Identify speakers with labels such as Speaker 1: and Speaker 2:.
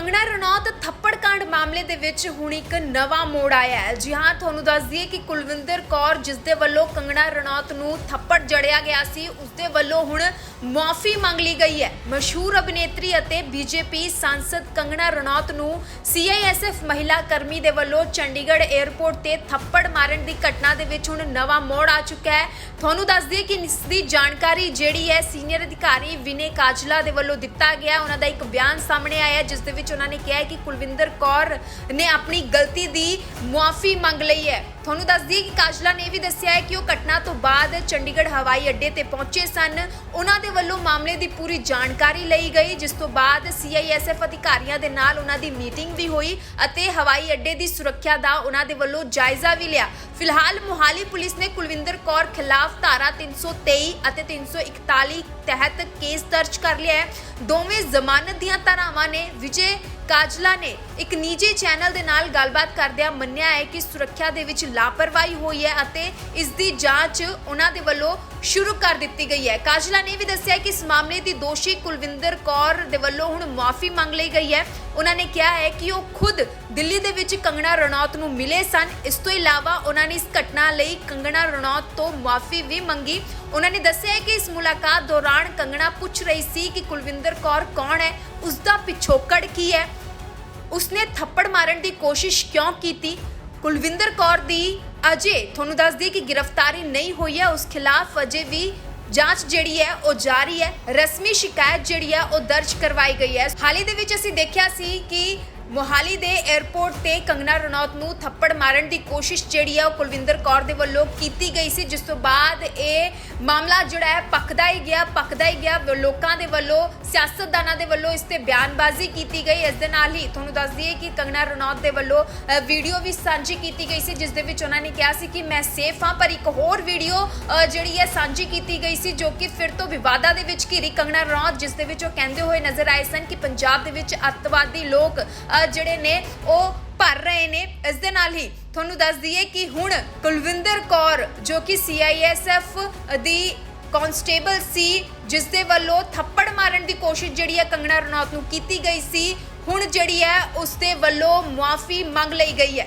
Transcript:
Speaker 1: ਕੰਗਣਾ ਰਣੌਤ ਥੱਪੜ ਕਾਂਡ ਮਾਮਲੇ ਦੇ ਵਿੱਚ ਹੁਣ ਇੱਕ ਨਵਾਂ ਮੋੜ ਆਇਆ ਹੈ। ਜੀ ਹਾਂ, ਤੁਹਾਨੂੰ ਦੱਸ ਦਈਏ ਕਿ ਕੁਲਵਿੰਦਰ ਕੌਰ, ਜਿਸ ਦੇ ਵੱਲੋਂ ਕੰਗਣਾ ਰਣੌਤ ਨੂੰ ਥੱਪੜ ਜੜਿਆ ਗਿਆ ਸੀ, ਉਸ ਦੇ ਵੱਲੋਂ ਹੁਣ ਮਾਫੀ ਮੰਗ ਲਈ ਗਈ ਹੈ। ਮਸ਼ਹੂਰ ਅਭਿਨੇਤਰੀ ਅਤੇ ਬੀਜੇਪੀ ਸਾਂਸਦ ਕੰਗਣਾ ਰਣੌਤ ਨੂੰ ਸੀਆਈਐਸਐਫ ਮਹਿਲਾ ਕਰਮੀ ਦੇ ਵੱਲੋਂ ਚੰਡੀਗੜ੍ਹ 에ਅਰਪੋਰਟ ਤੇ ਥੱਪੜ ਮਾਰਨ ਦੀ ਘਟਨਾ ਦੇ ਵਿੱਚ ਹੁਣ ਨਵਾਂ ਮੋੜ ਆ ਚੁੱਕਾ ਹੈ। ਤੁਹਾਨੂੰ ਦੱਸ ਦਈਏ ਕਿ ਇਸ ਦੀ ਜਾਣਕਾਰੀ ਜਿਹੜੀ ਹੈ, ਸੀਨੀਅਰ ਅਧਿਕਾਰੀ ਵਿਨੇ ਕਾਜਲਾ ਦੇ ਵੱਲੋਂ ਦਿੱਤਾ ਗਿਆ। ਉਹਨਾਂ ਦਾ ਇੱਕ ਬਿਆਨ ਸਾਹਮਣੇ ਆਇਆ, ਜਿਸ ਦੇ ਵਿੱਚ ਉਹਨਾਂ ਨੇ ਕਿਹਾ ਹੈ ਕਿ ਕੁਲਵਿੰਦਰ ਕੌਰ ਨੇ ਆਪਣੀ ਗਲਤੀ ਦੀ ਮੁਆਫੀ ਮੰਗ ਲਈ ਹੈ। ਤੁਹਾਨੂੰ ਦੱਸ ਦਈਏ ਕਿ ਕਾਜਲਾ ਨੇ ਵੀ ਦੱਸਿਆ ਹੈ ਕਿ ਉਹ ਘਟਨਾ ਤੋਂ ਬਾਅਦ ਚੰਡੀਗੜ੍ਹ ਹਵਾਈ ਅੱਡੇ ਤੇ ਪਹੁੰਚੇ ਸਨ। ਉਹਨਾਂ ਦੇ ਵੱਲੋਂ ਮਾਮਲੇ ਦੀ ਪੂਰੀ ਜਾਣਕਾਰੀ ਲਈ ਗਈ, ਜਿਸ ਤੋਂ ਬਾਅਦ ਸੀਆਈਐਸਐਫ ਅਧਿਕਾਰੀਆਂ ਦੇ ਨਾਲ ਉਹਨਾਂ ਦੀ ਮੀਟਿੰਗ ਵੀ ਹੋਈ ਅਤੇ ਹਵਾਈ ਅੱਡੇ ਦੀ ਸੁਰੱਖਿਆ ਦਾ ਉਹਨਾਂ ਦੇ ਵੱਲੋਂ ਜਾਇਜ਼ਾ ਵੀ ਲਿਆ। ਫਿਲਹਾਲ ਮੁਹਾਲੀ ਪੁਲਿਸ ਨੇ ਕੁਲਵਿੰਦਰ ਕੌਰ ਖਿਲਾਫ ਧਾਰਾ 323 ਅਤੇ 341 ਤਹਿਤ ਕੇਸ ਦਰਜ ਕਰ ਲਿਆ ਹੈ। ਦੋਵੇਂ ਜ਼ਮਾਨਤ ਦੀਆਂ તેલંગાણામાં વિજય ਕਾਜਲਾ ਨੇ ਇੱਕ ਨਿੱਜੀ ਚੈਨਲ ਦੇ ਨਾਲ ਗੱਲਬਾਤ ਕਰਦਿਆਂ ਮੰਨਿਆ ਹੈ ਕਿ ਸੁਰੱਖਿਆ ਦੇ ਵਿੱਚ ਲਾਪਰਵਾਹੀ ਹੋਈ ਹੈ ਅਤੇ ਇਸ ਦੀ ਜਾਂਚ ਉਹਨਾਂ ਦੇ ਵੱਲੋਂ ਸ਼ੁਰੂ ਕਰ ਦਿੱਤੀ ਗਈ ਹੈ। ਕਾਜਲਾ ਨੇ ਵੀ ਦੱਸਿਆ ਕਿ ਇਸ ਮਾਮਲੇ ਦੀ ਦੋਸ਼ੀ ਕੁਲਵਿੰਦਰ ਕੌਰ ਦੇ ਵੱਲੋਂ ਹੁਣ ਮਾਫੀ ਮੰਗ ਲਈ ਗਈ ਹੈ। ਉਹਨਾਂ ਨੇ ਕਿਹਾ ਹੈ ਕਿ ਉਹ ਖੁਦ ਦਿੱਲੀ ਦੇ ਵਿੱਚ ਕੰਗਣਾ ਰਣੌਤ ਨੂੰ ਮਿਲੇ ਸਨ। ਇਸ ਤੋਂ ਇਲਾਵਾ ਉਹਨਾਂ ਨੇ ਇਸ ਘਟਨਾ ਲਈ ਕੰਗਣਾ ਰਣੌਤ ਤੋਂ ਮਾਫੀ ਵੀ ਮੰਗੀ। ਉਹਨਾਂ ਨੇ ਦੱਸਿਆ ਹੈ ਕਿ ਇਸ ਮੁਲਾਕਾਤ ਦੌਰਾਨ ਕੰਗਣਾ ਪੁੱਛ ਰਹੀ ਸੀ ਕਿ ਕੁਲਵਿੰਦਰ ਕੌਰ ਕੌਣ ਹੈ? ਉਸ ਦਾ ਪਿਛੋਕੜ ਕੀ ਹੈ? ਉਸਨੇ ਥੱਪੜ ਮਾਰਨ ਦੀ ਕੋਸ਼ਿਸ਼ ਕਿਉਂ ਕੀਤੀ? ਕੁਲਵਿੰਦਰ ਕੌਰ ਦੀ ਅਜੇ ਤੁਹਾਨੂੰ ਦੱਸ ਦਈਏ ਕਿ ਗ੍ਰਿਫਤਾਰੀ ਨਹੀਂ ਹੋਈ ਹੈ। ਉਸ ਖਿਲਾਫ ਅਜੇ ਵੀ ਜਾਂਚ ਜਿਹੜੀ ਹੈ ਉਹ ਜਾਰੀ ਹੈ। ਰਸਮੀ ਸ਼ਿਕਾਇਤ ਜਿਹੜੀ ਹੈ ਉਹ ਦਰਜ ਕਰਵਾਈ ਗਈ ਹੈ। ਹਾਲ ਹੀ ਦੇ ਵਿੱਚ ਅਸੀਂ ਦੇਖਿਆ ਸੀ ਕਿ ਮੋਹਾਲੀ ਦੇ 에ਅਰਪੋਰਟ ਤੇ ਕੰਗਨਾ ਰਣੌਤ ਨੂੰ ਥੱਪੜ ਮਾਰਨ ਦੀ ਕੋਸ਼ਿਸ਼ ਜਿਹੜੀ ਹੈ ਉਹ ਕੁਲਵਿੰਦਰ ਕੌਰ ਦੇ ਵੱਲੋਂ ਕੀਤੀ ਗਈ ਸੀ। ਜਿਸ ਤੋਂ ਬਾਅਦ ਇਹ ਮਾਮਲਾ ਜਿਹੜਾ ਹੈ ਪੱਕਦਾ ਹੀ ਗਿਆ, ਪੱਕਦਾ ਹੀ ਗਿਆ। ਲੋਕਾਂ ਦੇ ਵੱਲੋਂ, ਸਿਆਸਤਦਾਨਾਂ ਦੇ ਵੱਲੋਂ ਇਸ ਤੇ ਬਿਆਨਬਾਜ਼ੀ ਕੀਤੀ ਗਈ। ਇਸ ਦੇ ਨਾਲ ਹੀ ਤੁਹਾਨੂੰ ਦੱਸ ਦਈਏ ਕਿ ਕੰਗਨਾ ਰਣੌਤ ਦੇ ਵੱਲੋਂ ਵੀਡੀਓ ਵੀ ਸਾਂਝੀ ਕੀਤੀ ਗਈ ਸੀ। ਜਿਸ ਦੇ ਵਿੱਚ ਉਹਨਾਂ ਨੇ ਕਿਹਾ ਸੀ ਕਿ ਮੈਂ ਸੇਫ ਹਾਂ, ਪਰ ਇੱਕ ਹੋਰ ਵੀਡੀਓ ਜਿਹੜੀ ਹੈ ਸਾਂਝੀ ਕੀਤੀ ਗਈ ਸੀ ਜੋ ਕਿ ਫਿਰ ਤੋਂ ਵਿਵਾਦਾਂ ਦੇ ਵਿੱਚ ਘਿਰੀ ਕੰਗਨਾ ਰਣੌਤ ਜਿਸ ਦੇ ਵਿੱਚ ਉਹ ਕਹਿੰਦੇ ਹੋਏ ਨਜ਼ਰ ਆਏ ਸਨ ਕਿ ਪੰਜਾਬ ਦੇ ਵਿੱਚ ਅੱਤਵਾਦੀ ਲੋਕ ਜਿਹੜੇ ਨੇ, ਉਹ ਭਰ ਰਹੇ ਨੇ। ਇਸ ਦੇ ਨਾਲ ਹੀ ਤੁਹਾਨੂੰ ਦੱਸ ਦਈਏ ਕਿ ਹੁਣ ਕੁਲਵਿੰਦਰ ਕੌਰ, ਜੋ ਕਿ ਸੀਆਈਐਸਐਫ ਦੀ ਕਾਂਸਟੇਬਲ ਸੀ, ਜਿਸ ਦੇ ਵੱਲੋਂ ਥੱਪੜ ਮਾਰਨ ਦੀ ਕੋਸ਼ਿਸ਼ ਜਿਹੜੀ ਹੈ ਕੰਗਣਾ ਰਣੌਤ ਨੂੰ ਕੀਤੀ ਗਈ ਸੀ, ਹੁਣ ਜਿਹੜੀ ਹੈ ਉਸ ਦੇ ਵੱਲੋਂ ਮੁਆਫੀ ਮੰਗ ਲਈ ਗਈ ਹੈ।